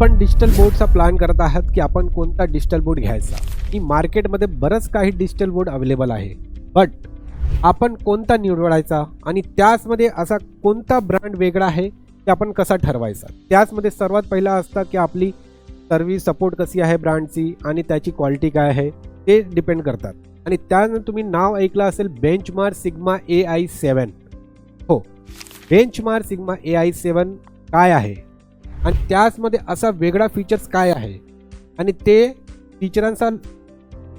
आपण digital बोर्डचा plan करत आहात की आपण कोणता डिजिटल बोर्ड घ्यायचा. की मार्केटमध्ये बरंच काही डिजिटल बोर्ड अवेलेबल आहे. बट आपण कोणता निवडायचा आणि त्याचमध्ये असा कोणता ब्रँड वेगळा आहे ते आपण कसा ठरवायचा? त्याचमध्ये सर्वात पहिला असतं की आपली सर्व्हिस सपोर्ट कशी आहे ब्रँडची आणि त्याची क्वालिटी काय आहे ते डिपेंड करतात. आणि त्यानंतर तुम्ही नाव ऐकलं असेल Benchmark Sigma A I seven हो. Benchmark Sigma A I seven काय आहे? आणि त्याचमध्ये असा वेगळा फीचर्स काय आहे? आणि ते टीचरांचा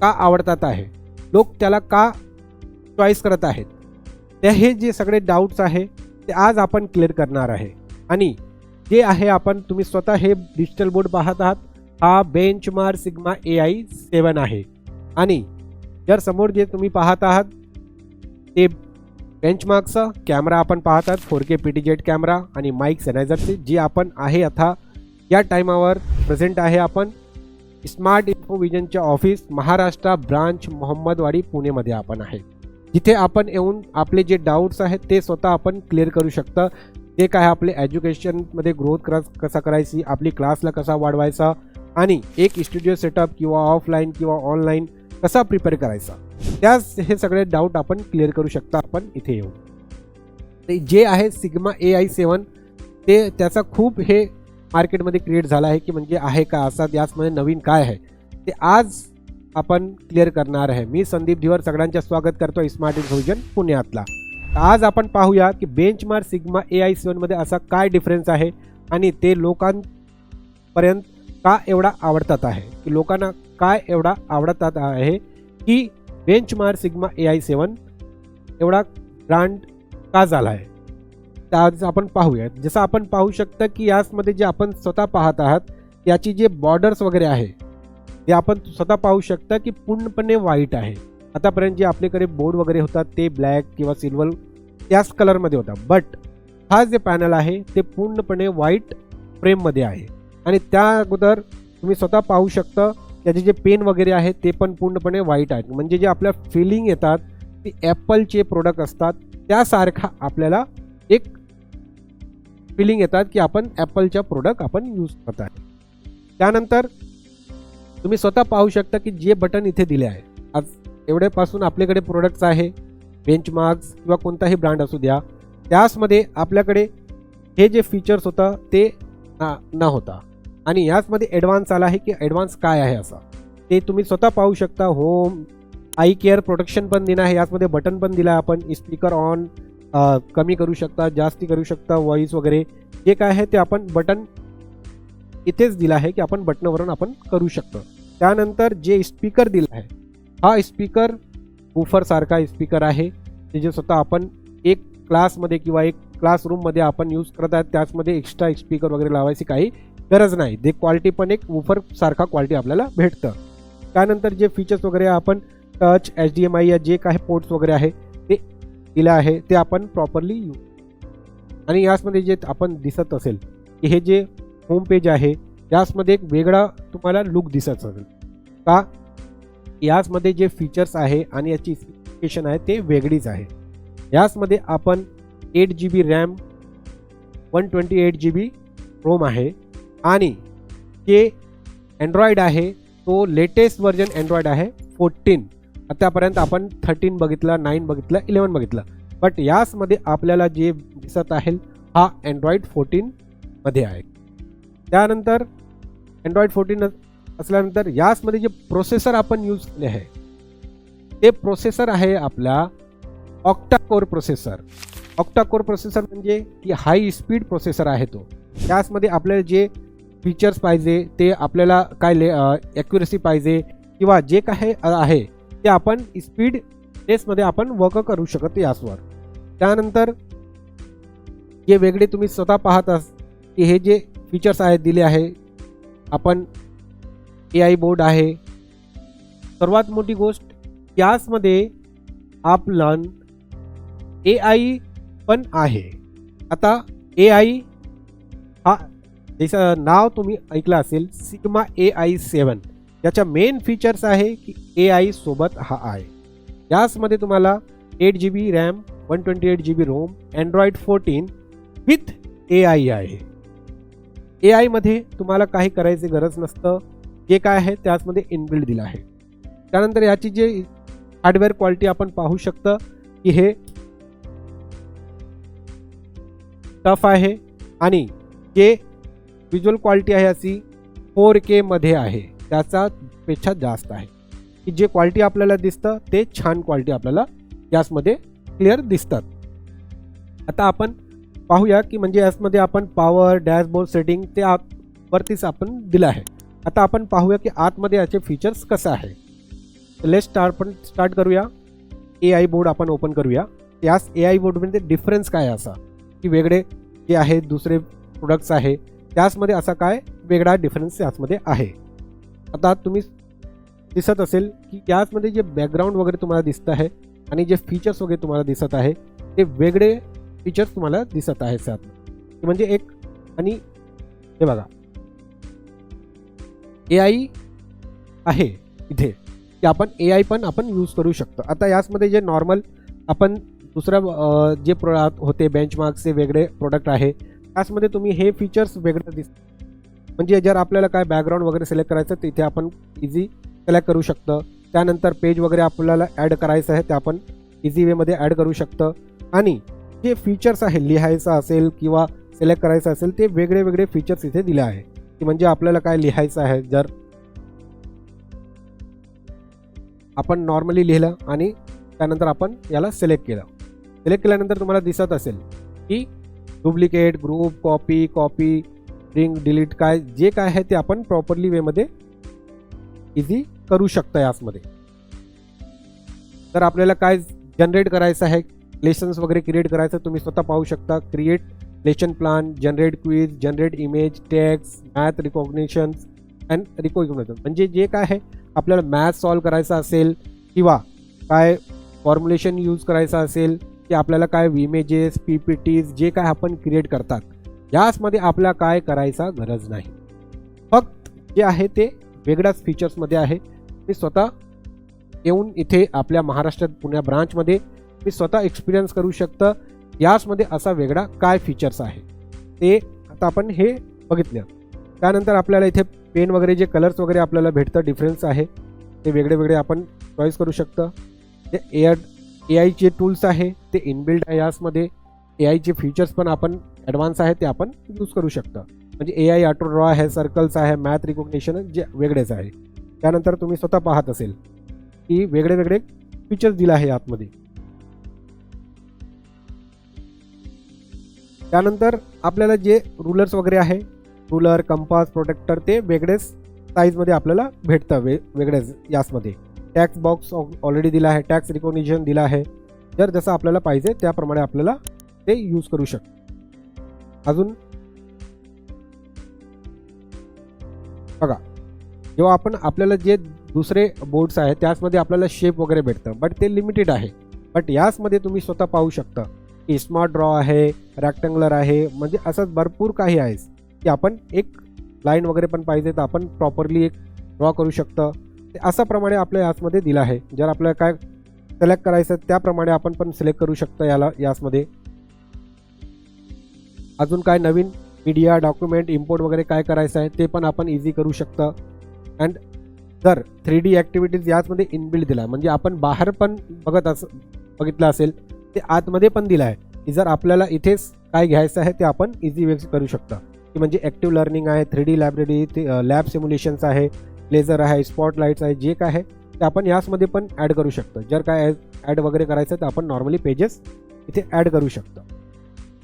का आवडतात आहे? लोक त्याला का चॉईस करत आहेत? त्या हे जे सगळे डाऊट्स आहे ते आज आपण क्लिअर करणार आहे. आणि जे आहे आपण तुम्ही स्वतः हे डिजिटल बोर्ड पाहत आहात हा Benchmark Sigma A I seven आहे. आणि जर समोर जे तुम्ही पाहत आहात ते बेंचमार्कचा कॅमेरा आपण पाहतात four K P T Z camera आणि माईक सॅनायझरची जी आपण आहे आता. या टायमावर प्रेझेंट आहे आपण स्मार्ट इन्फोविजनच्या ऑफिस महाराष्ट्र ब्रांच मोहम्मदवाडी पुणेमध्ये आपण आहे. जिथे आपण येऊन आपले जे डाऊट्स आहेत ते स्वतः आपण क्लिअर करू शकता. ते काय आपले एज्युकेशनमध्ये ग्रोथ कर कसा करायची आपली क्लासला कसा वाढवायचा आणि एक स्टुडिओ सेटअप किंवा ऑफलाईन किंवा ऑनलाईन कसा प्रिपेअर करायचा. त्याच हे सगळे डाऊट आपण क्लिअर करू शकता आपण इथे येऊन जे आहे सिग्मा ए आय सेवन ते त्याचा खूप हे मार्केटमध्ये क्रिएट झाला आहे की म्हणजे आहे का असा याचमध्ये नवीन काय आहे ते आज आपण क्लिअर करणार आहे. मी संदीप धिवर सगळ्यांचे स्वागत करतो स्मार्ट इन्फ्युजन पुण्यातला. आज आपण पाहूया की बेंचमार्क सिग्मा ए आय सेवनमध्ये असा काय डिफरन्स आहे आणि ते लोकांपर्यंत का एवढा आवडतात आहे? की लोकांना काय एवढा आवडतात आहे की Benchmark Sigma A I seven एवढा ब्रांड का झाला आहे त्या आज आपण पाहूयात. जसं आपण पाहू शकता की याचमध्ये जे आपण स्वतः पाहत आहात याची जे बॉर्डर्स वगैरे आहे ते आपण स्वतः पाहू शकता की पूर्णपणे वाईट आहे. आतापर्यंत जे आपल्याकडे बोर्ड वगैरे होतात ते ब्लॅक किंवा सिल्वर त्याच कलरमध्ये होता. बट हा जे पॅनल आहे ते पूर्णपणे व्हाईट फ्रेममध्ये आहे. आणि त्या अगोदर तुम्ही स्वतः पाहू शकता त्याचे जे पेन वगैरे आहेत ते पण पूर्णपणे वाईट आहेत. म्हणजे जे आपल्या फिलिंग येतात ते ॲपलचे प्रोडक्ट असतात त्यासारखा आपल्याला एक फिलिंग येतात की आपण ॲपलच्या प्रोडक्ट आपण यूज करत आहे त्यानंतर तुम्ही स्वतः पाहू शकता की जे बटन इथे दिले आहे. आज एवढ्यापासून आपल्याकडे प्रोडक्ट्स आहे बेंचमार्क्स किंवा कोणताही ब्रँड असू द्या त्याचमध्ये आपल्याकडे हे जे फीचर्स होतं ते ना न होता. आणि याचमध्ये ॲडव्हान्स आला आहे की ॲडव्हान्स काय आहे असा? ते तुम्ही स्वतः पाहू शकता. होम आई केअर प्रोटेक्शन पण दिलं आहे. याचमध्ये बटन पण दिलं आहे आपण. स्पीकर ऑन कमी करू शकता जास्ती करू शकता व्हॉईस वगैरे. जे काय आहे ते आपण बटन इथेच दिलं आहे की आपण बटनावरून आपण करू शकतो. त्यानंतर जे स्पीकर दिला आहे हा स्पीकर बुफरसारखा स्पीकर आहे. ते जे स्वतः आपण एक क्लासमध्ये किंवा एक क्लासरूममध्ये आपण यूज करत आहेत त्याचमध्ये एक्स्ट्रा स्पीकर वगैरे लावायची काही गरज नाही. ते क्वालिटी पण एक वूफर सारखा क्वालिटी आपल्याला भेटतं. त्यानंतर जे फीचर्स वगैरे आपण touch H D M I या जे काही पोर्ट्स वगैरे आहे ते दिलं आहे ते आपण प्रॉपरली यूज आणि याचमध्ये जे आपण दिसत असेल की हे जे होम पेज आहे याचमध्ये एक वेगळा तुम्हाला लुक दिसत असेल. का? याचमध्ये जे फीचर्स आहे आणि याची स्पेसिफिकेशन आहे ते वेगळीच आहे. याचमध्ये आपण eight G B RAM one twenty eight G B ROM आहे. आणि जे अँड्रॉईड आहे तो लेटेस्ट व्हर्जन अँड्रॉईड आहे फोर्टीन आतापर्यंत आपण थर्टीन बघितलं नाईन बघितलं इलेवन बघितलं. बट याचमध्ये आपल्याला जे दिसत आहे हा अँड्रॉईड फोर्टीनमध्ये आहे. त्यानंतर अँड्रॉईड फोर्टीन असल्यानंतर याचमध्ये जे प्रोसेसर आपण यूज केले आहे ते प्रोसेसर आहे आपला octa core processor octa core processor म्हणजे की हाय स्पीड प्रोसेसर आहे तो. त्याचमध्ये आपल्याला जे फीचर्स पाहिजे ते आपल्याला काय ले ॲक्युरेसी पाहिजे किंवा जे काही आहे ते आपण स्पीड टेस्टमध्ये आपण वर्क करू शकत यासवर. त्यानंतर जे वेगळे तुम्ही स्वतः पाहत अस की हे जे फीचर्स आहेत दिले आहे आपण ए आय बोर्ड आहे. सर्वात मोठी गोष्ट याचमध्ये आपलं ए आय पण आहे. आता ए आय हा त्याचं नाव तुम्ही ऐकलं असेल सिग्मा ए आय सेवन. याच्या मेन फीचर्स आहे की ए आय सोबत हा आहे याचमध्ये तुम्हाला eight G B RAM one twenty eight G B ROM Android fourteen with A I आहे. ए आयमध्ये तुम्हाला काही करायची गरज नसतं. जे काय आहे त्याचमध्ये इनबिल्ड दिलं आहे. त्यानंतर याची जे हार्डवेअर क्वालिटी आपण पाहू शकतं की हे टफ आहे आणि जे व्हिज्युअल क्वालिटी आहे अशी फोर केमध्ये आहे. त्याचा पेक्षा जास्त आहे. की जे क्वालिटी आपल्याला दिसतं ते छान क्वालिटी आपल्याला गॅसमध्ये क्लिअर दिसतात. आता आपण पाहूया की म्हणजे यासमध्ये आपण पॉवर डॅशबोर्ड सेटिंग ते आत वरतीच आपण दिलं आहे. आता आपण पाहूया की आतमध्ये याचे फीचर्स कसं आहे. लेट स्टार्ट पण स्टार्ट करूया. ए आय बोर्ड आपण ओपन करूया. यास ए आय बोर्डमध्ये डिफरन्स काय असा? की वेगळे जे आहे दुसरे प्रोडक्ट्स आहे. त्याचमध्ये असा काय वेगळा डिफरन्स त्याचमध्ये आहे. आता तुम्ही दिसत असेल की याचमध्ये जे बॅकग्राऊंड वगैरे तुम्हाला दिसत आहे आणि जे फीचर्स वगैरे तुम्हाला दिसत आहे ते वेगळे फीचर्स तुम्हाला दिसत आहे त्यात. म्हणजे एक आणि हे बघा. ए आय आहे इथे. की आपण ए आय पण आपण यूज करू शकतो. आता याचमध्ये जे नॉर्मल आपण दुसऱ्या जे प्रो होते बेंचमार्क्सचे वेगळे प्रोडक्ट आहे त्याचमध्ये तुम्ही हे फीचर्स वेगळे दिस म्हणजे जर आपल्याला काय बॅकग्राऊंड वगैरे सिलेक्ट करायचं तर इथे आपण इझी सिलेक्ट करू शकतं. त्यानंतर पेज वगैरे आपल्याला ॲड करायचं आहे ते आपण इझी वेमध्ये ॲड करू शकतं. आणि जे फीचर्स आहे लिहायचं असेल किंवा सिलेक्ट करायचं असेल ते वेगळे वेगळे फीचर्स इथे दिले आहे. की म्हणजे आपल्याला काय लिहायचं आहे जर आपण नॉर्मली लिहिलं आणि त्यानंतर आपण याला सिलेक्ट केलं. सिलेक्ट केल्यानंतर तुम्हाला दिसत असेल की duplicate group copy copy ring delete काय जे काय आहे ते आपण प्रॉपरली वेमध्ये इझी करू शकता यासमध्ये. तर आपल्याला काय जनरेट करायचं आहे लेसन्स वगैरे क्रिएट करायचं तुम्ही स्वतः पाहू शकता. Create lesson plan generate quiz generate image text math recognitions and recognition म्हणजे जे काय आहे आपल्याला मॅथ सॉल्व करायचं असेल किंवा काय फॉर्म्युलेशन यूज करायचं असेल की आपल्याला काय इमेजेस पी पी टीज जे काय आपण क्रिएट करतात याचमध्ये आपल्याला काय करायचा गरज नाही. फक्त जे आहे ते वेगळ्याच फीचर्समध्ये आहे. मी स्वतः येऊन इथे आपल्या महाराष्ट्रात पुण्या ब्रांचमध्ये मी स्वतः एक्सपिरियन्स करू शकतं. याचमध्ये असा वेगळा काय फीचर्स आहे? ते आता आपण हे बघितलं. त्यानंतर आपल्याला इथे पेन वगैरे जे कलर्स वगैरे आपल्याला भेटतं डिफरन्स आहे. ते वेगळे वेगळे आपण चॉईस करू शकतं. ते एअर ए आयचे टूल्स आहे ते इनबिल्ड आहे यासमध्ये ए आयचे फीचर्स पण आपण ॲडव्हान्स आहे ते आपण यूज करू शकता. म्हणजे ए आय ऑटो ड्रॉ आहे सर्कल्स आहे मॅथ रिकॉग्निशन जे वेगळेच आहे. त्यानंतर तुम्ही स्वतः पाहत असेल की वेगळे वेगळे फीचर्स दिले आहे आतमध्ये. त्यानंतर आपल्याला जे रुलर्स वगैरे आहे रुलर कंपास प्रोटेक्टर ते वेगळेच साईजमध्ये आपल्याला भेटतं वे वेगळेच यासमध्ये. टॅक्स बॉक्स ऑलरेडी दिला आहे टॅक्स रिकॉग्निशन दिला आहे. जर जसं आपल्याला पाहिजे त्याप्रमाणे आपल्याला ते यूज करू शकतो. अजून बघा जेव्हा आपण आपल्याला जे दुसरे बोर्ड्स आहेत त्याचमध्ये आपल्याला शेप वगैरे भेटतं बट ते लिमिटेड आहे. बट याचमध्ये तुम्ही स्वतः पाहू शकता की स्मार्ट ड्रॉ आहे रॅक्टँगलर आहे म्हणजे असंच भरपूर काही आहे. की आपण एक लाईन वगैरे पण पाहिजे तर आपण प्रॉपरली एक ड्रॉ करू शकतं. ते असा प्रमाणे आपल्या याचमध्ये दिलं आहे. जर आपल्याला काय सिलेक्ट करायचं त्याप्रमाणे आपण पण सिलेक्ट करू शकतो याला यासमध्ये. अजून काय नवीन मीडिया डॉक्युमेंट इम्पोर्ट वगैरे काय करायचं आहे ते पण आपण इझी करू शकता. अँड जर थ्री डी ॲक्टिव्हिटीज याचमध्ये इनबिल्ड दिला म्हणजे आपण बाहेर पण बघत अस बघितलं असेल ते आतमध्ये पण दिलं आहे. की जर आपल्याला इथेच काय घ्यायचं आहे ते आपण इझी वेक्स करू शकता. की म्हणजे ॲक्टिव्ह लर्निंग आहे थ्री डी लायब्ररी ते लॅब सिम्युलेशन्स आहे लेझर आहे स्पॉटलाईट्स आहे जे काय आहे ते आपण याचमध्ये पण ॲड करू शकतो. जर काय ॲड वगैरे करायचं तर आपण नॉर्मली पेजेस इथे ॲड करू शकतो.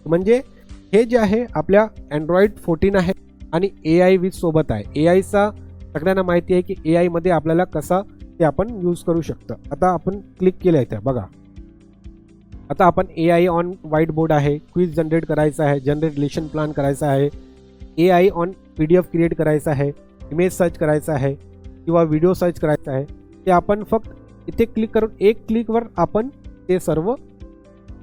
म्हणजे हे जे आहे आपल्या अँड्रॉइड फोर्टीन आहे आणि ए आय विथ सोबत आहे. ए आयचा सगळ्यांना माहिती आहे की ए आयमध्ये आपल्याला कसा ते आपण यूज करू शकतो. आता आपण क्लिक केलं इथे बघा. आता आपण A I on white board आहे क्विज जनरेट करायचं आहे जनरेट लेशन प्लान करायचा आहे A I on P D F create करायचं आहे. इमेज सर्च करायचं आहे किंवा व्हिडिओ सर्च करायचा आहे ते आपण फक्त इथे क्लिक करून एक क्लिकवर आपण ते सर्व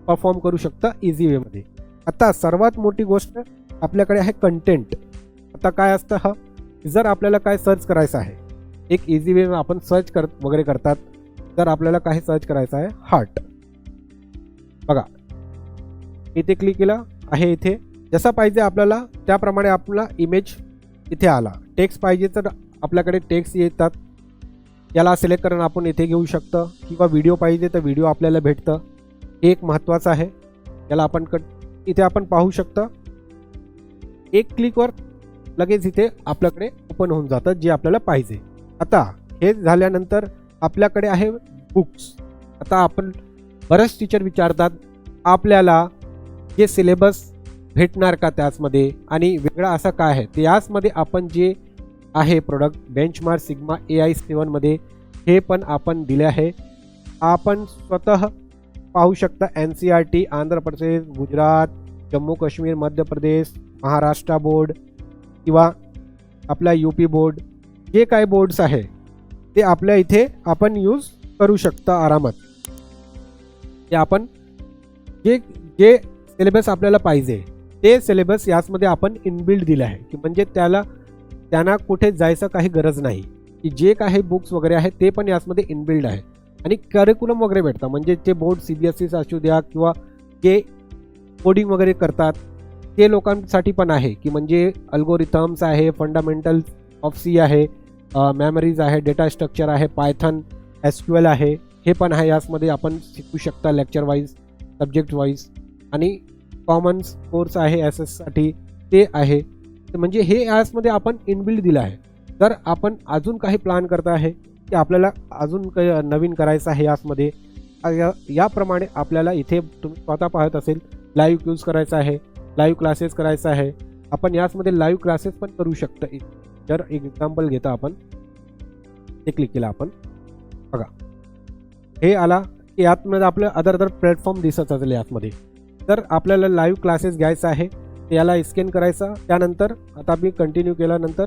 परफॉर्म करू शकता इझी वेमध्ये आता सर्वात मोठी गोष्ट आपल्याकडे आहे कंटेंट आता काय असतं हा? जर आपल्याला काय सर्च करायचं आहे एक इझी वे आपण सर्च कर वगैरे करतात तर आपल्याला काय सर्च करायचं आहे हार्ट बघा. इथे क्लिक केलं आहे इथे. जसा पाहिजे आपल्याला त्याप्रमाणे आपला इमेज इथे आला. टेक्स्ट पाहिजे तर आपल्याकडे टेक्स्ट येतात. याला सिलेक्ट करून आपण इथे घेऊ शकतं. किंवा व्हिडिओ पाहिजे तर व्हिडिओ आपल्याला भेटतं. हे एक महत्त्वाचं आहे. याला आपण कट इथे आपण पाहू शकतं. एक क्लिकवर लगेच इथे आपल्याकडे ओपन होऊन जातं जे आपल्याला पाहिजे. आता हे झाल्यानंतर आपल्याकडे आहे बुक्स आता आपण बरेच टीचर विचारतात आपल्याला जे सिलेबस भेटणार का त्याचमध्ये? आणि वेगळा असं काय आहे? ते याचमध्ये आपण जे आहे product Benchmark Sigma A I सेवनमध्ये हे पण आपण दिले आहे. आपण स्वतः पाहू शकता N C R T Andhra Pradesh Gujarat Jammu Kashmir Madhya Pradesh Maharashtra board किंवा आपला यू पी बोर्ड जे काय बोर्ड्स आहे ते आपल्या इथे आपण यूज करू शकता आरामात. ते आपण जे जे सिलेबस आपल्याला पाहिजे ते सिलेबस याचमध्ये आपण इनबिल्ड दिलं आहे. की म्हणजे त्याला त्यांना कुठे जायचं काही गरज नाही. की जे काही बुक्स वगैरे आहे ते पण याचमध्ये इनबिल्ड आहे. आणि करिक्युलम वगैरे भेटतं. म्हणजे जे बोर्ड सी बी एस सीचं असू द्या किंवा जे कोडिंग वगैरे करतात ते लोकांसाठी पण आहे. की म्हणजे अल्गोरिथम्स आहे फंडामेंटल ऑफ सी आहे मेमरीज आहे डेटा स्ट्रक्चर आहे पायथन एस क्यू एल आहे. हे पण आहे याचमध्ये आपण शिकू शकता लेक्चर वाईज सब्जेक्ट वाईज आणि कॉमन्स कोर्स आहे एस एससाठी ते आहे. तर म्हणजे हे ॲप्समध्ये आपण इनबिल्ड दिलं आहे. जर आपण अजून काही प्लॅन करता आहे की आपल्याला अजून काही नवीन करायचं आहे ॲप्समध्ये या- याप्रमाणे आपल्याला इथे तुम्ही स्वतः पाहत असेल लाईव्ह यूज करायचा आहे लाईव्ह क्लासेस करायचा आहे. आपण याचमध्ये लाईव्ह क्लासेस पण करू शकतो. जर एक एक्झाम्पल घेता आपण. ते क्लिक केलं आपण. बघा. हे आला की यातमध्ये आपलं अदर अदर प्लॅटफॉर्म दिसत असेल यातमध्ये तर आपल्याला लाईव्ह क्लासेस घ्यायचा आहे. याला स्कॅन करायचा. त्यानंतर आता मी कंटिन्यू केल्यानंतर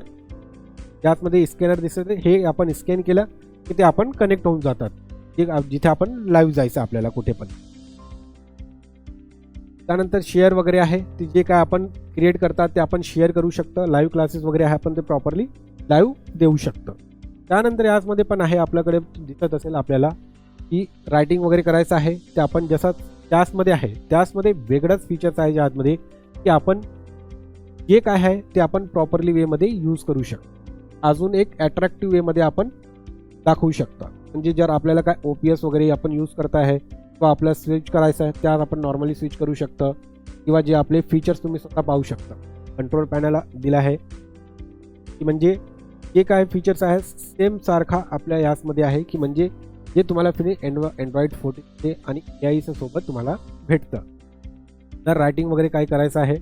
यातमध्ये स्कॅनर दिसत हे आपण स्कॅन केलं की ते आपण कनेक्ट होऊन जातात. जिथे आपण लाईव्ह जायचं आपल्याला कुठे पण. त्यानंतर शेअर वगैरे आहे. ते जे काय आपण क्रिएट करतात ते आपण शेअर करू शकतो. लाईव्ह क्लासेस वगैरे आहे आपण ते प्रॉपरली लाईव्ह देऊ शकतो. त्यानंतर याचमध्ये पण आहे आपल्याकडे दिसत असेल आपल्याला की रायटिंग वगैरे करायचं आहे. ते आपण जसं त्याचमध्ये आहे. त्याचमध्ये वेगळंच फीचर्स आहे ज्या आतमध्ये की आपण जे काय आहे ते आपण प्रॉपरली वेमध्ये यूज करू शकतो. अजून एक अट्रॅक्टिव्ह वेमध्ये आपण दाखवू शकता. म्हणजे जर आपल्याला काय ओ पी एस वगैरे आपण यूज करता आहे किंवा आपल्याला स्विच करायचं आहे त्यात आपण नॉर्मली स्विच करू शकतं. किंवा जे आपले फीचर्स तुम्ही स्वतः पाहू शकता. कंट्रोल पॅनल दिला आहे. की म्हणजे जे काय फीचर्स आहे सेम सारखा आपल्या याचमध्ये आहे की म्हणजे जे तुम्हाला फ्री अँड्रॉ अँड्रॉइड फोर्टीनचे आणि ए सोबत तुम्हाला भेटतं. तर रायटिंग वगैरे काय करायचं आहे?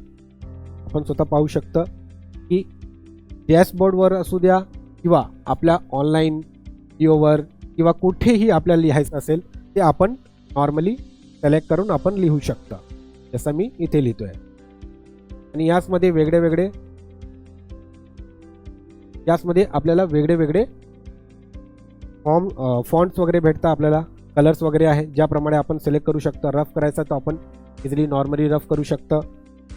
आपण स्वतः पाहू शकतं की डॅशबोर्डवर असू द्या किंवा आपल्या ऑनलाईन व्हिडिओवर किंवा कुठेही आपल्याला लिहायचं असेल ते आपण नॉर्मली सिलेक्ट करून आपण लिहू शकता. जसं मी इथे लिहितो आहे आणि याचमध्ये वेगळे वेगळे याचमध्ये आपल्याला वेगळे वेगळे फॉर्म फॉन्ट्स वगैरे भेटतात आपल्याला कलर्स वगैरे आहे ज्याप्रमाणे आपण सिलेक्ट करू शकतो रफ करायचा तर आपण इझिली नॉर्मली रफ करू शकतं.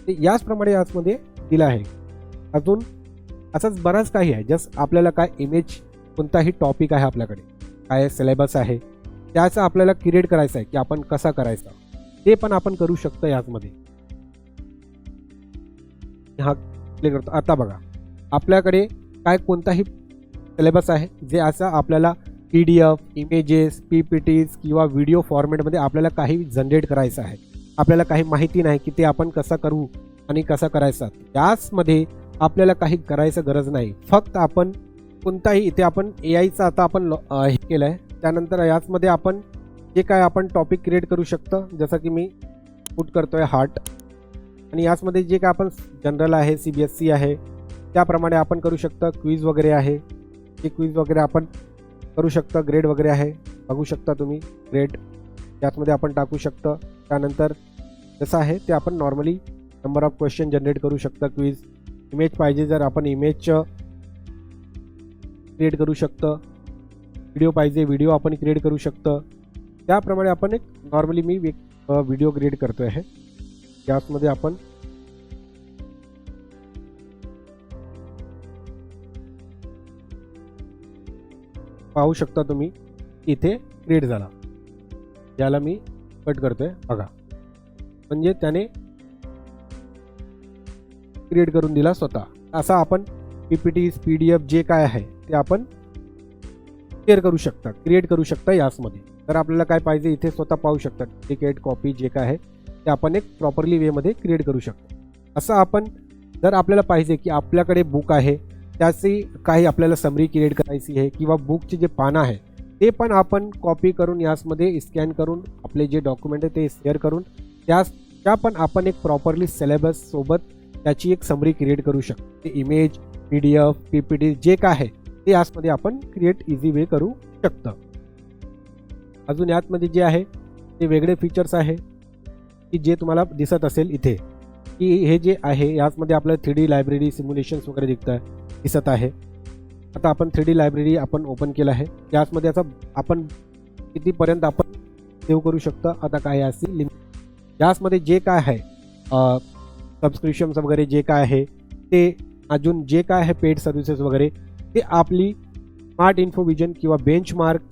ते याचप्रमाणे याचमध्ये दिलं आहे. अजून असंच बराच काही आहे जस्ट आपल्याला काय इमेज कोणताही टॉपिक आहे आपल्याकडे काय सिलेबस आहे त्याचं आपल्याला क्रिएट करायचं आहे की आपण कसा करायचा. ते पण आपण करू शकतो याचमध्ये. हा क्लिक करतो. आता बघा आपल्याकडे काय कोणताही सिलेबस आहे जे असं आपल्याला P D F images P P Ts किंवा व्हिडिओ फॉर्मॅटमध्ये आपल्याला काही जनरेट करायचं आहे. आपल्याला काही माहिती नाही की ते आपण कसं करू आणि कसं करायचं. त्याचमध्ये आपल्याला काही करायचं गरज नाही. फक्त आपण कोणताही इथे आपण ए आयचं आता आपण हे केलं आहे त्यानंतर याचमध्ये आपण जे काय आपण टॉपिक क्रिएट करू शकतं जसं की मी पुट करतो आहे हार्ट आणि याचमध्ये जे काय आपण जनरल आहे सी बी एस सी आहे त्याप्रमाणे आपण करू शकतो क्वीज वगैरे आहे. ते क्वीज वगैरे आपण करू शकता. ग्रेड वगैरे आहे. बघू शकता तुम्ही. ग्रेड त्यातमध्ये आपण टाकू शकतं. त्यानंतर जसं आहे ते आपण normally number of question generate करू शकता क्वीज इमेज पाहिजे जर आपण इमेजचं क्रिएट करू शकतं. व्हिडिओ पाहिजे व्हिडिओ आपण क्रिएट करू शकतो. त्याप्रमाणे आपण एक नॉर्मली मी एक व्हिडिओ क्रिएट करतो आहे त्याचमध्ये आपण पाहू शकता तुम्ही इथे क्रिएट झाला. ज्याला मी कट करतोय बघा. म्हणजे त्याने क्रिएट करून दिला स्वतः. असा आपण P P T P D F जे काय आहे ते आपण शेअर करू शकता क्रिएट करू शकता यासमध्ये. तर आपल्याला काय पाहिजे इथे स्वतः पाहू शकता. टिकेट कॉपी जे काय आहे ते आपण एक प्रॉपरली वेमध्ये क्रिएट करू शकतो. असं आपण जर आपल्याला पाहिजे की आपल्याकडे बुक आहे त्याची काही आपल्याला समरी क्रिएट करायची आहे किंवा बुकचे जे पानं आहे ते पण आपण कॉपी करून यासमध्ये स्कॅन करून आपले जे डॉक्युमेंट आहे ते शेअर करून त्यास त्या पण आपण एक प्रॉपरली सिलेबस सोबत त्याची एक समरी क्रिएट करू शकतो. ते image P D F P P D जे काय आहे ते यासमध्ये आपण क्रिएट इझी वे करू शकतं. अजून यातमध्ये जे आहे ते वेगळे फीचर्स आहे की जे तुम्हाला दिसत असेल इथे. की हे जे आहे याचमध्ये आपल्याला थ्री डी लायब्ररी सिम्युलेशन्स वगैरे दिसत आहे दिसत आहे. आता आपण थ्री डी लायब्ररी आपण ओपन केलं आहे. याचमध्ये याचा आपण कितीपर्यंत आपण सेव्ह करू शकतो आता काय असेल लिमिट याचमध्ये जे काय आहे सबस्क्रिप्शन्स वगैरे जे काय आहे ते अजून जे काय आहे पेड सर्व्हिसेस वगैरे ते आपली स्मार्ट इन्फोविजन किंवा बेंचमार्क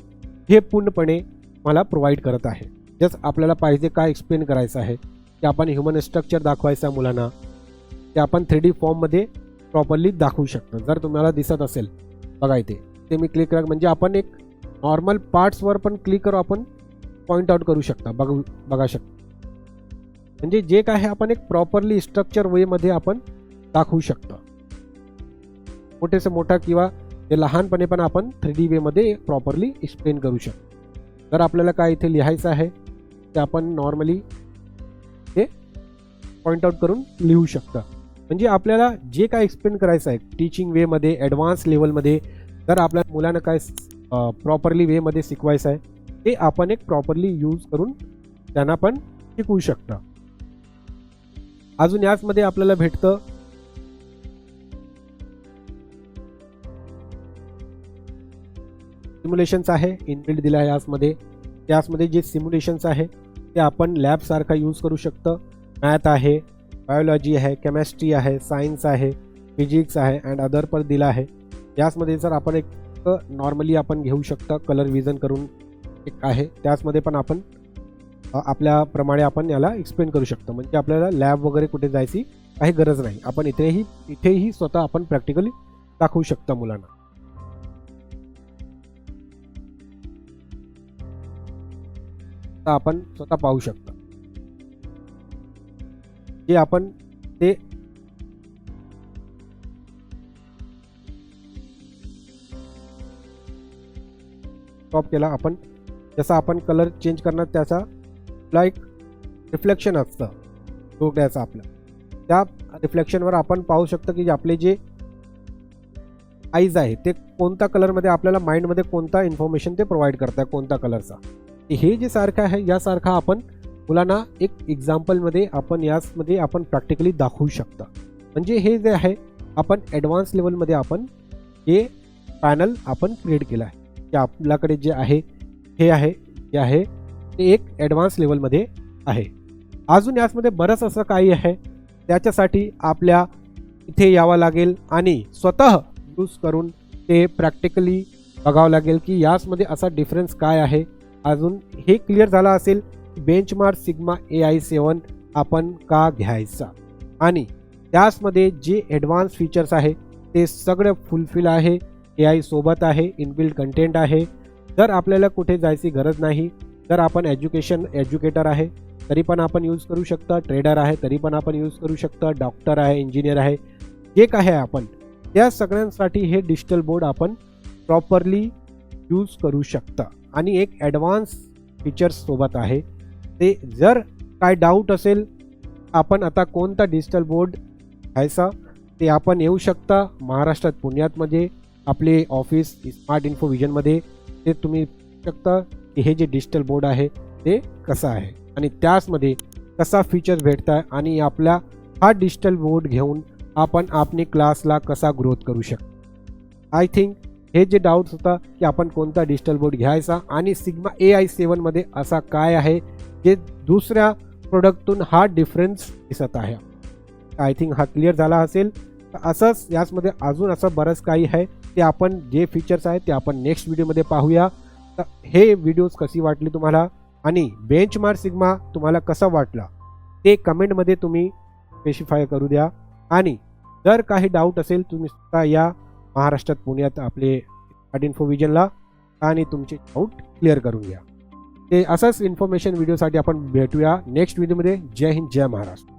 हे पूर्णपणे मला प्रोव्हाइड करत आहे. जस्ट आपल्याला पाहिजे काय एक्सप्लेन करायचं आहे की आपण ह्युमन स्ट्रक्चर दाखवायचं मुलांना ते आपण थ्री डी फॉर्ममध्ये प्रॉपरली दाखवू शकतो. जर तुम्हाला दिसत असेल बघा इथे. ते मी क्लिक करा म्हणजे आपण एक नॉर्मल पार्ट्सवर पण क्लिक करू आपण पॉईंट आउट करू शकता. बघू बघा शकता. म्हणजे जे काय आहे आपण एक प्रॉपरली स्ट्रक्चर वेमध्ये आपण दाखवू शकतो. मोठेसे मोठा किंवा ते लहानपणे पण आपण थ्री डी वेमध्ये प्रॉपरली एक्सप्लेन करू शकतो. जर आपल्याला काय इथे लिहायचं आहे ते आपण नॉर्मली पॉईंट आउट करून लिहू शकता. म्हणजे आपल्याला जे काय एक्सप्लेन करायचं आहे टीचिंग वेमध्ये ॲडव्हान्स लेवलमध्ये जर आपल्या मुलांना काय प्रॉपरली वेमध्ये शिकवायचं आहे ते आपण एक प्रॉपरली यूज करून त्यांना पण शिकवू शकता. अजून याचमध्ये आपल्याला भेटतं सिम्युलेशन्स आहे इनबिल्ड दिलं आहे याचमध्ये. त्याचमध्ये जे सिम्युलेशन्स आहे ते आपण लॅबसारखा यूज करू शकतं. मॅथ आहे बायोलॉजी आहे केमिस्ट्री आहे सायन्स आहे फिजिक्स आहे अँड अदर पण दिलं आहे. याचमध्ये जर आपण एक नॉर्मली आपण घेऊ शकता कलर विजन करून एक आहे. त्याचमध्ये पण आपण आपल्याप्रमाणे आपण याला एक्सप्लेन करू शकतो. म्हणजे आपल्याला लॅब वगैरे कुठे जायची काही गरज नाही. आपण इथेही इथेही स्वतः आपण प्रॅक्टिकली दाखवू शकता मुलांना. आपण स्वतः पाहू शकता. जे आपण ते स्टॉप केला आपण जसा आपण कलर चेंज करणार त्याचा लाईक रिफ्लेक्शन असतं. डोक्याचं आपलं. त्या रिफ्लेक्शनवर आपण पाहू शकतो की जे आपले जे आईज आहे ते कोणत्या कलरमध्ये आपल्याला माइंडमध्ये कोणता इन्फॉर्मेशन ते प्रोव्हाइड करत आहे कोणत्या कलरचा हे जे सारखं आहे यासारखा आपण मुलांना एक एक्झाम्पलमध्ये आपण याचमध्ये आपण प्रॅक्टिकली दाखवू शकता. म्हणजे हे जे आहे आपण ॲडव्हान्स लेवलमध्ये आपण हे पॅनल आपण क्रिएट केलं आहे. की आपल्याकडे जे आहे हे आहे जे आहे ते एक ॲडव्हान्स लेवलमध्ये आहे. अजून याचमध्ये बरंच असं काही आहे त्याच्यासाठी आपल्या इथे यावं लागेल आणि स्वतः यूज करून ते प्रॅक्टिकली बघावं लागेल की याचमध्ये असा डिफरन्स काय आहे. अजून हे क्लिअर झालं असेल Benchmark Sigma A I seven आपण का घ्यायचा? आणि त्याचमध्ये जे ॲडव्हान्स फीचर्स आहे ते सगळं फुलफिल आहे ए आय सोबत आहे इनबिल्ड कंटेंट आहे. जर आपल्याला कुठे जायची गरज नाही जर आपण एज्युकेशन एज्युकेटर आहे तरी पण आपण यूज करू शकता. ट्रेडर आहे तरी पण आपण यूज करू शकता. डॉक्टर आहे इंजिनियर आहे. जे काय आहे आपण त्या सगळ्यांसाठी हे डिजिटल बोर्ड आपण प्रॉपरली यूज करू शकता. आणि एक ॲडव्हान्स फीचर्स सोबत आहे. ते जर काय डाऊट असेल आपण आता कोणता डिजिटल बोर्ड घ्यायचा ते आपण येऊ शकता महाराष्ट्रात पुण्यातमध्ये म्हणजे आपले ऑफिस स्मार्ट इन्फोविजनमध्ये ते तुम्ही शकता की हे जे डिजिटल बोर्ड आहे ते कसं आहे? आणि त्याचमध्ये कसा फीचर्स भेटत आहे आणि आपला हा डिजिटल बोर्ड घेऊन आपण आपली क्लासला कसा ग्रोथ करू शकतो? आय थिंक हे जे डाऊट्स होता की आपण कोणता डिजिटल बोर्ड घ्यायचा आणि सिग्मा ए आय सेवनमध्ये असा काय आहे जे दुसऱ्या प्रोडक्टतून हा डिफरन्स दिसत आहे. आय थिंक हा क्लिअर झाला असेल. तर असंच याचमध्ये अजून असं बरंच काही आहे ते आपण जे फीचर्स आहेत ते आपण नेक्स्ट व्हिडिओमध्ये पाहूया. तर हे व्हिडिओज कशी वाटली तुम्हाला आणि बेंचमार्क सिग्मा तुम्हाला कसा वाटला ते कमेंटमध्ये तुम्ही स्पेसिफाय करू द्या. आणि जर काही डाऊट असेल तुम्ही सुद्धा या महाराष्ट्रात पुण्यात आपले स्मार्ट इन्फो विजनला आणि तुमचे डाऊट क्लिअर करून घ्या. ते असंच इन्फॉर्मेशन व्हिडिओसाठी आपण भेटूया नेक्स्ट व्हिडिओमध्ये जय हिंद जय महाराष्ट्र.